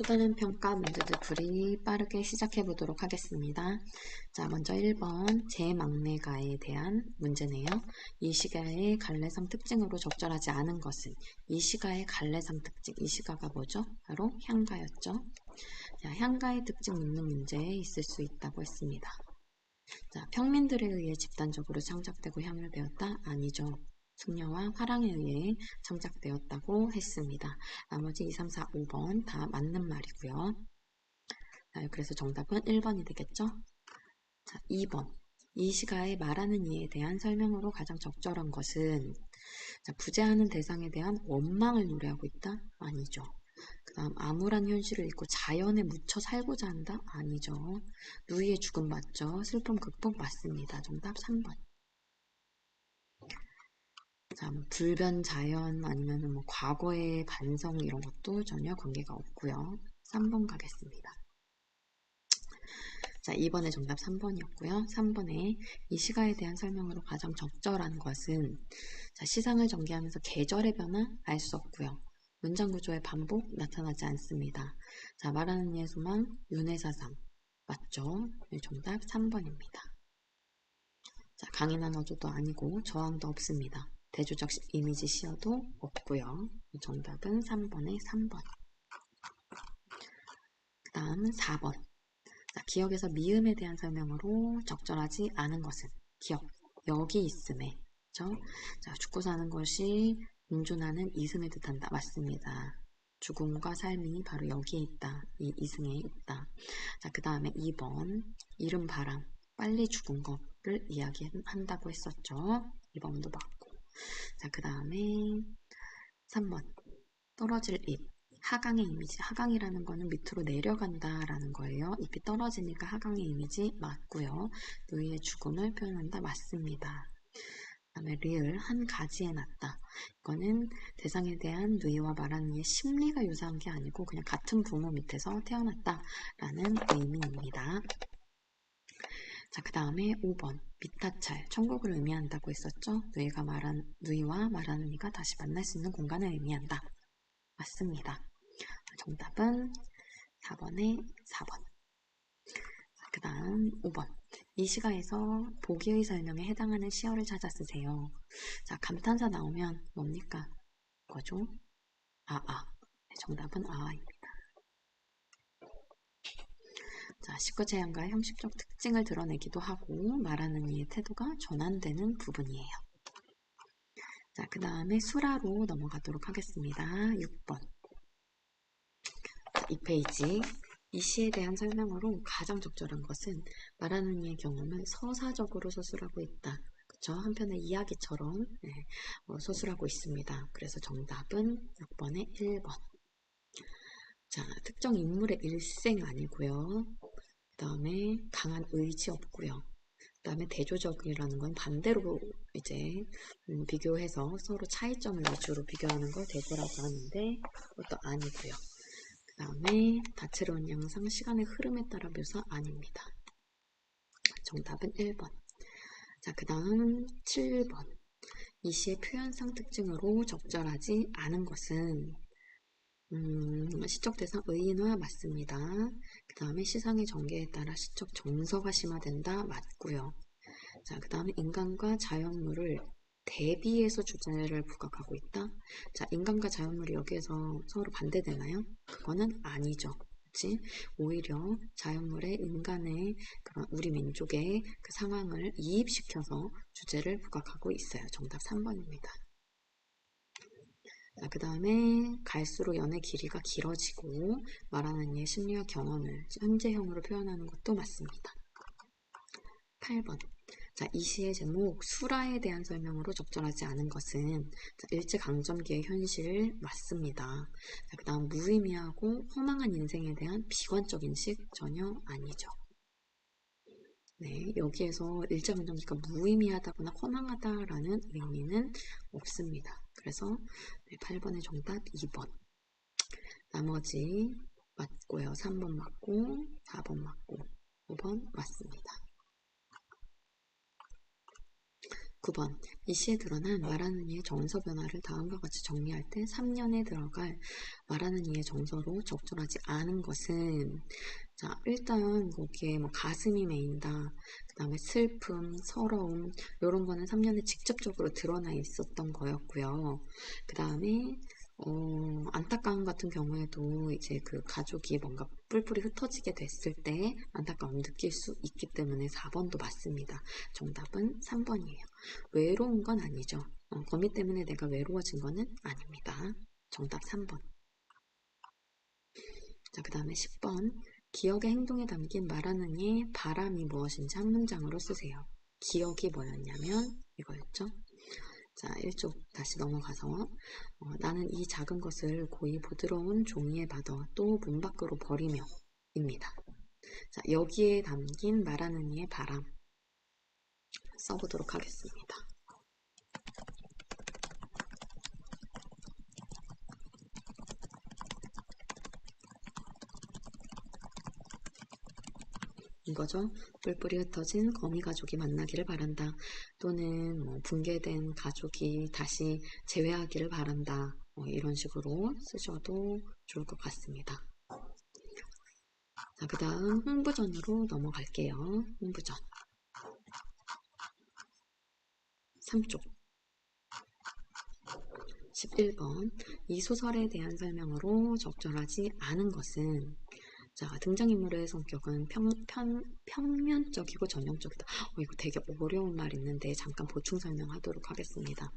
수다는 평가 문제들 풀이 빠르게 시작해 보도록 하겠습니다. 자, 먼저 1번 제 막내가에 대한 문제네요. 이 시가의 갈래상 특징으로 적절하지 않은 것은 이 시가의 갈래상 특징, 이 시가가 뭐죠? 바로 향가였죠. 자, 향가의 특징 묻는 문제에 있을 수 있다고 했습니다. 자, 평민들에 의해 집단적으로 창작되고 향유되었다? 아니죠. 숙녀와 화랑에 의해 창작되었다고 했습니다. 나머지 2, 3, 4, 5번 다 맞는 말이고요. 자, 그래서 정답은 1번이 되겠죠? 자, 2번. 이 시가에 말하는 이에 대한 설명으로 가장 적절한 것은 자, 부재하는 대상에 대한 원망을 노래하고 있다? 아니죠. 그 다음 암울한 현실을 잊고 자연에 묻혀 살고자 한다? 아니죠. 누이의 죽음 맞죠? 슬픔 극복 맞습니다. 정답 3번. 자, 뭐 불변 자연 아니면 뭐 과거의 반성 이런 것도 전혀 관계가 없고요. 3번 가겠습니다. 자, 2번의 정답 3번이었고요. 3번에 이 시가에 대한 설명으로 가장 적절한 것은 자, 시상을 전개하면서 계절의 변화 알 수 없고요. 문장 구조의 반복 나타나지 않습니다. 자, 말하는 이의 소망, 윤회 사상 맞죠? 네, 정답 3번입니다. 자, 강인한 어조도 아니고 저항도 없습니다. 대조적 이미지 시어도 없고요. 정답은 3번에 3번. 그 다음 4번. 자, 기억에서 미음에 대한 설명으로 적절하지 않은 것은 기억, 여기 있음에 그죠? 자, 죽고 사는 것이 공존하는 이승을 뜻한다. 맞습니다. 죽음과 삶이 바로 여기에 있다. 이 이승에 있다. 자, 그 다음에 2번. 이름 바람. 빨리 죽은 것을 이야기한다고 했었죠. 2번도 맞고. 자, 그 다음에 3번. 떨어질 잎. 하강의 이미지. 하강이라는 거는 밑으로 내려간다라는 거예요. 잎이 떨어지니까 하강의 이미지 맞고요. 너희의 죽음을 표현한다. 맞습니다. 그 다음에 리을 한 가지에 났다. 이거는 대상에 대한 누이와 말하는 이의 심리가 유사한 게 아니고 그냥 같은 부모 밑에서 태어났다라는 의미입니다. 자, 그 다음에 5번. 비타찰. 천국을 의미한다고 했었죠? 누이가 말한, 누이와 말하는 이가 다시 만날 수 있는 공간을 의미한다. 맞습니다. 정답은 4번에 4번. 그 다음 5번. 이 시가에서 보기의 설명에 해당하는 시어를 찾아 쓰세요. 자, 감탄사 나오면 뭡니까? 거죠? 아, 아. 네, 정답은 아입니다. 자, 식구제한과 형식적 특징을 드러내기도 하고 말하는 이의 태도가 전환되는 부분이에요. 자, 그 다음에 수라로 넘어가도록 하겠습니다. 6번. 이 페이지. 이 시에 대한 설명으로 가장 적절한 것은 말하는 이의 경험을 서사적으로 서술하고 있다. 그쵸? 한편의 이야기처럼 네, 어, 서술하고 있습니다. 그래서 정답은 6번의 1번. 자, 특정 인물의 일생 아니고요. 그 다음에 강한 의지 없고요. 그 다음에 대조적이라는 건 반대로 이제 음, 비교해서 서로 차이점을 위주로 비교하는 걸 대조라고 하는데 그것도 아니고요. 그 다음에 다채로운 양상, 시간의 흐름에 따라 묘사 아닙니다. 정답은 1번. 자, 그 다음 7번. 이 시의 표현상 특징으로 적절하지 않은 것은 음, 시적 대상 의인화 맞습니다. 그 다음에 시상의 전개에 따라 시적 정서가 심화된다 맞고요. 자, 그 다음에 인간과 자연물을 대비해서 주제를 부각하고 있다. 자, 인간과 자연물이 여기에서 서로 반대되나요? 그거는 아니죠. 그치? 오히려 자연물에 인간의 그런 우리 민족의 그 상황을 이입시켜서 주제를 부각하고 있어요. 정답 3번입니다. 그 다음에 갈수록 연애 길이가 길어지고 말하는 이의 심리와 경험을 현재형으로 표현하는 것도 맞습니다. 8번. 자, 이 시의 제목 수라에 대한 설명으로 적절하지 않은 것은 자, 일제강점기의 현실 맞습니다. 그 다음 무의미하고 허망한 인생에 대한 비관적 인 식 전혀 아니죠. 네, 여기에서 일제강점기가 무의미하다거나 허망하다라는 의미는 없습니다. 그래서 8번의 정답 2번. 나머지 맞고요. 3번 맞고 4번 맞고 5번 맞습니다. 9번. 이 시에 드러난 말하는 이의 정서 변화를 다음과 같이 정리할 때 3년에 들어갈 말하는 이의 정서로 적절하지 않은 것은 자, 일단 거기에 뭐 가슴이 메인다. 그 다음에 슬픔, 서러움 이런 거는 3년에 직접적으로 드러나 있었던 거였고요. 그 다음에 어, 안타까움 같은 경우에도 이제 그 가족이 뭔가 뿔뿔이 흩어지게 됐을 때 안타까움 느낄 수 있기 때문에 4번도 맞습니다. 정답은 3번이에요. 외로운 건 아니죠. 어, 거미 때문에 내가 외로워진 거는 아닙니다. 정답 3번. 자, 그 다음에 10번. 기억의 행동에 담긴 말하는 이의 바람이 무엇인지 한 문장으로 쓰세요. 기억이 뭐였냐면 이거였죠. 자, 1쪽 다시 넘어가서 어, 나는 이 작은 것을 고이 부드러운 종이에 받아 또 문 밖으로 버리며 입니다. 자, 여기에 담긴 말하는 이의 바람 써보도록 하겠습니다. 이거죠. 뿔뿔이 흩어진 거미 가족이 만나기를 바란다. 또는 뭐 붕괴된 가족이 다시 재회하기를 바란다. 뭐 이런 식으로 쓰셔도 좋을 것 같습니다. 자, 그 다음 홍부전으로 넘어갈게요. 홍부전. 3쪽. 11번. 이 소설에 대한 설명으로 적절하지 않은 것은 자, 등장인물의 성격은 평, 편, 평면적이고 전형적이다. 어, 이거 되게 어려운 말 있는데 잠깐 보충 설명하도록 하겠습니다.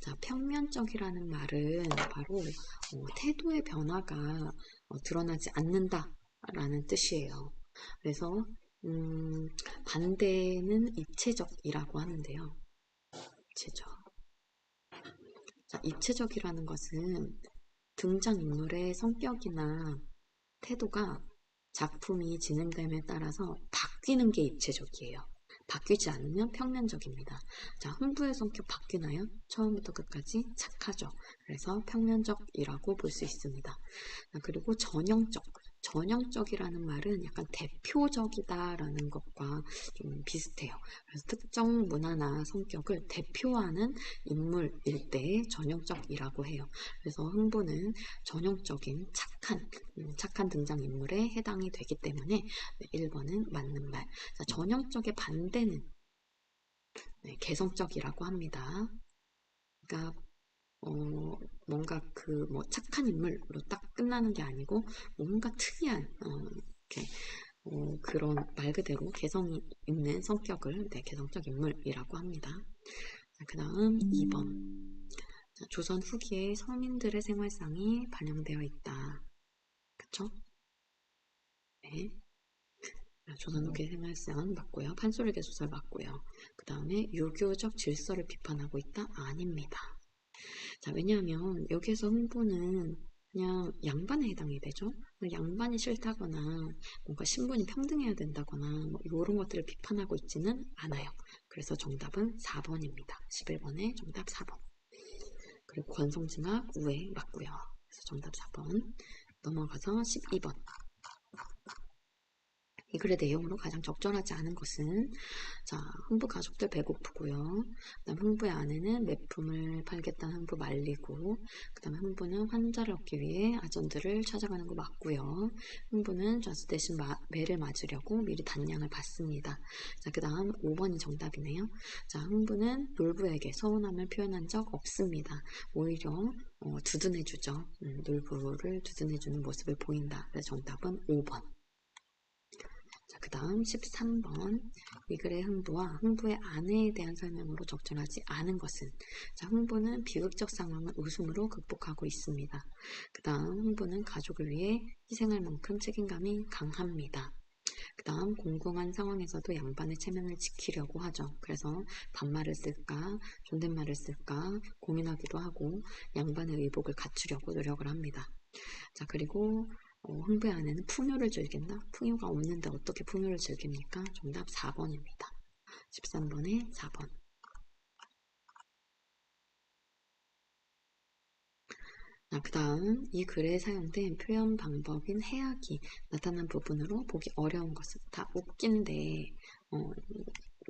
자, 평면적이라는 말은 바로 어, 태도의 변화가 어, 드러나지 않는다 라는 뜻이에요. 그래서 음, 반대는 입체적이라고 하는데요. 입체적. 자, 입체적이라는 것은 등장인물의 성격이나 태도가 작품이 진행됨에 따라서 바뀌는 게 입체적이에요. 바뀌지 않으면 평면적입니다. 자, 흥부의 성격 바뀌나요? 처음부터 끝까지 착하죠. 그래서 평면적이라고 볼 수 있습니다. 그리고 전형적. 전형적이라는 말은 약간 대표적이다라는 것과 좀 비슷해요. 그래서 특정 문화나 성격을 대표하는 인물일 때 전형적이라고 해요. 그래서 흥부는 전형적인 착한, 음, 착한 등장인물에 해당이 되기 때문에 1번은 맞는 말. 자, 전형적의 반대는 네, 개성적이라고 합니다. 그러니까 어, 뭔가 그 뭐 착한 인물로 딱 끝나는 게 아니고 뭔가 특이한 어, 이렇게 어, 그런 말 그대로 개성이 있는 성격을 네, 개성적 인물이라고 합니다. 그 다음 2번 자, 조선 후기에 서민들의 생활상이 반영되어 있다. 그쵸? 네. 조선 후기 생활상 맞고요. 판소리 대소설 맞고요. 그 다음에 유교적 질서를 비판하고 있다? 아닙니다. 자, 왜냐하면 여기서 흥부는 그냥 양반에 해당이 되죠. 양반이 싫다거나 뭔가 신분이 평등해야 된다거나 뭐 이런 것들을 비판하고 있지는 않아요. 그래서 정답은 4번입니다. 11번의 정답 4번. 그리고 권성징악 우에 맞고요. 그래서 정답 4번. 넘어가서 12번. 이 글의 내용으로 가장 적절하지 않은 것은 자 흥부 가족들 배고프고요. 그다음 흥부의 아내는 매품을 팔겠다는 흥부 말리고 그다음 흥부는 환자를 얻기 위해 아전들을 찾아가는 거 맞고요. 흥부는 좌수 대신 마, 매를 맞으려고 미리 단량을 받습니다. 자 그다음 5번이 정답이네요. 자 흥부는 놀부에게 서운함을 표현한 적 없습니다. 오히려 어, 두둔해주죠. 음, 놀부를 두둔해주는 모습을 보인다. 그래서 정답은 5번. 그 다음 13번 이 글의 흥부와 흥부의 아내에 대한 설명으로 적절하지 않은 것은 자, 흥부는 비극적 상황을 웃음으로 극복하고 있습니다. 그 다음 흥부는 가족을 위해 희생할 만큼 책임감이 강합니다. 그 다음 공공한 상황에서도 양반의 체면을 지키려고 하죠. 그래서 반말을 쓸까 존댓말을 쓸까 고민하기도 하고 양반의 의복을 갖추려고 노력을 합니다. 자 그리고 어, 흥부의 아내는 풍요를 즐긴다? 풍요가 없는데 어떻게 풍요를 즐깁니까? 정답 4번입니다. 13번에 4번. 그 다음 이 글에 사용된 표현 방법인 해악이 나타난 부분으로 보기 어려운 것은 다 웃긴데 어,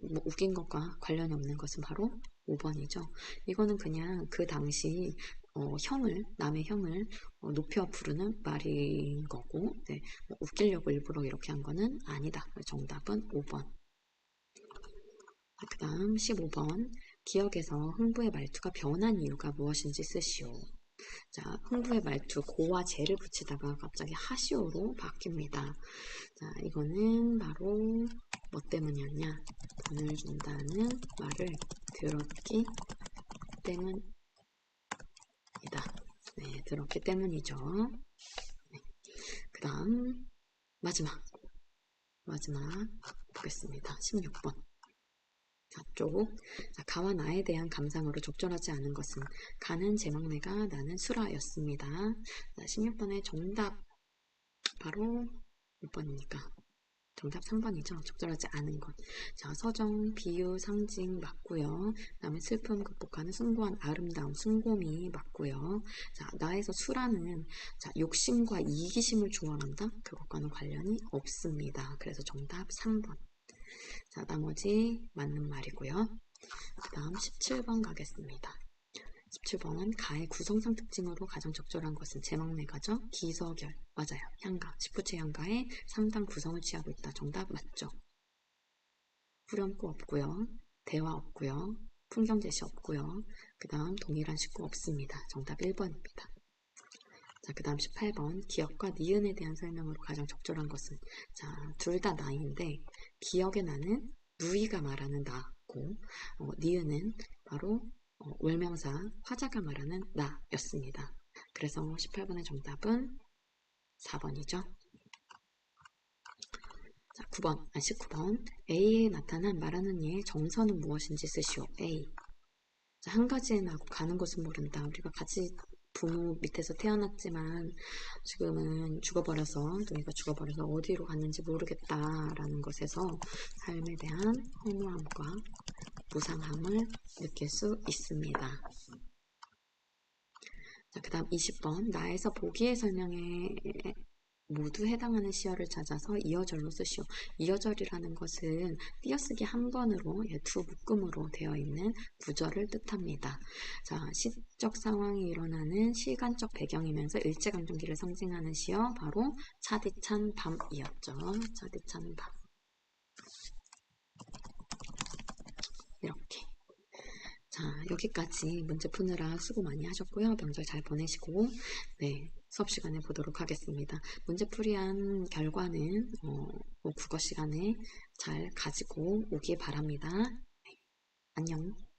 뭐 웃긴 것과 관련이 없는 것은 바로 5번이죠. 이거는 그냥 그 당시 어, 형을 남의 형을 어, 높여 부르는 말인 거고 네, 뭐 웃기려고 일부러 이렇게 한 거는 아니다. 정답은 5번. 그 다음 15번 기억에서 흥부의 말투가 변한 이유가 무엇인지 쓰시오. 자, 흥부의 말투 고와 제를 붙이다가 갑자기 하시오로 바뀝니다. 자, 이거는 바로 뭐 때문이었냐? 돈을 준다는 말을 들었기 때문 이다. 네, 들었기 때문이죠. 네. 그 다음 마지막 마지막 보겠습니다. 16번 좌쪽 자, 가와 나에 대한 감상으로 적절하지 않은 것은 가는 제 막내가 나는 수라였습니다. 자, 16번의 정답 바로 몇 번입니까? 정답 3번이죠. 적절하지 않은 것. 자, 서정, 비유, 상징 맞고요. 그 다음에 슬픔 극복하는 숭고한 아름다움, 숭고미 맞고요. 자, 나에서 수라는 자, 욕심과 이기심을 조언한다? 그것과는 관련이 없습니다. 그래서 정답 3번. 자, 나머지 맞는 말이고요. 그 다음 17번 가겠습니다. 17번은 가의 구성상 특징으로 가장 적절한 것은 제막내가죠. 기서결. 맞아요. 향가. 시푸체 향가의 상당 구성을 취하고 있다. 정답 맞죠. 후렴구 없고요. 대화 없고요. 풍경 제시 없고요. 그 다음 동일한 식구 없습니다. 정답 1번입니다. 자, 그 다음 18번 기억과 니은에 대한 설명으로 가장 적절한 것은 자, 둘 다 나인데 기억의 나는 누이가 말하는 나고 어, 니은은 바로 어, 월명사 화자가 말하는 나였습니다. 그래서 18번의 정답은 4번이죠. 자, 9번, 아, 19번. A에 나타난 말하는 예의 정서는 무엇인지 쓰시오. A. 자, 한 가지에 나고 가는 것은 모른다. 우리가 같이 부모 밑에서 태어났지만 지금은 죽어버려서 동이가 죽어버려서 어디로 갔는지 모르겠다라는 것에서 삶에 대한 허무함과 무상함을 느낄 수 있습니다. 자, 그 다음 20번 나에서 보기의 설명에 모두 해당하는 시어를 찾아서 이어절로 쓰시오. 이어절이라는 것은 띄어쓰기 한 번으로 예, 두 묶음으로 되어 있는 구절을 뜻합니다. 자, 시적 상황이 일어나는 시간적 배경이면서 일제감정기를 상징하는 시어 바로 차디찬 밤이었죠. 차디찬 밤. 이렇게. 자, 여기까지 문제 푸느라 수고 많이 하셨고요. 명절 잘 보내시고, 네, 수업 시간에 보도록 하겠습니다. 문제 풀이한 결과는 어, 뭐 국어 시간에 잘 가지고 오기 바랍니다. 네, 안녕.